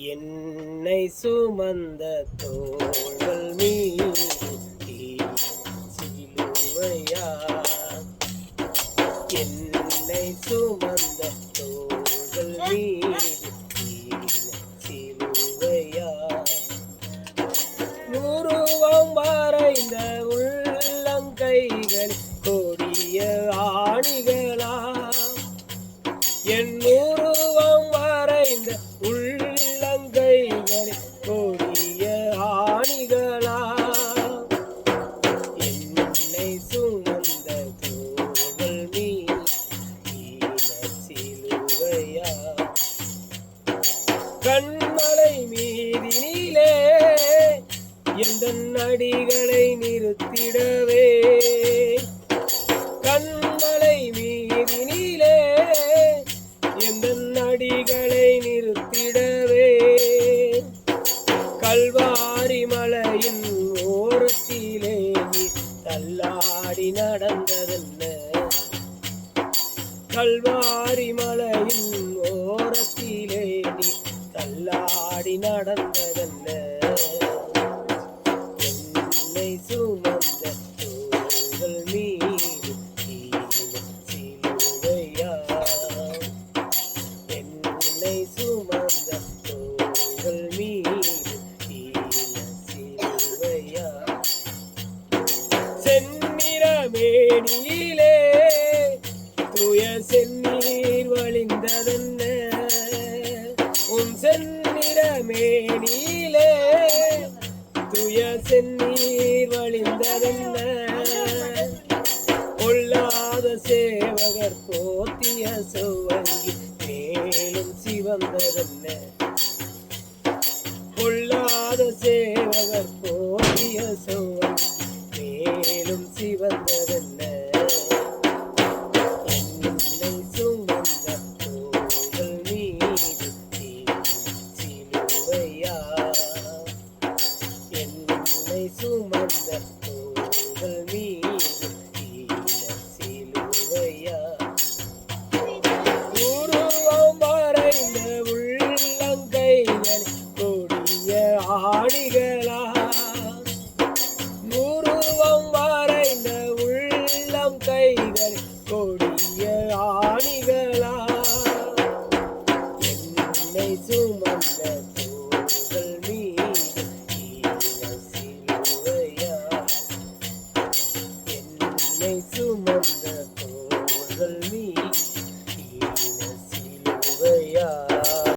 என்னை சுமந்த தோள்கள் மீது சிலுவையா? என்னை சுமந்த தோள்கள் மீது சிலுவையா? உருவம் வரைந்த உள்ளங்கைகள் கொடிய ஆணிகளா? என் கண்மலை மீதினிலே எந்த அடிகளை நிறுத்திடவே? கண்மலை மீதினிலே எந்த அடிகளை நிறுத்திடவே? கல்வாரி மலையின் ஓரத்திலே நீ நடந்ததல்ல கல்வாரி மலையின் செந்நிறமேனியிலே தூய செந்நீர் வழிந்ததென்ன? உன் செந்நிறமேனியிலே துய செந்நீர் வழிந்ததென்ன? கொள்ளாத சேவகர் போத்திய செவ்வங்கி மேலும் சிவந்ததென்ன? கொள்ளாத சேவகர் போத்திய சோழன் மேலும் சிவந்ததென்ன? என்னை சுமந்த தோள்கள் மீது சிலுவையா? என்னை சுமந்த மீது சிலுவையா? உருவம் உள்ளங்கைகள் கொடிய ஆணிகளா என்னை சுமந்த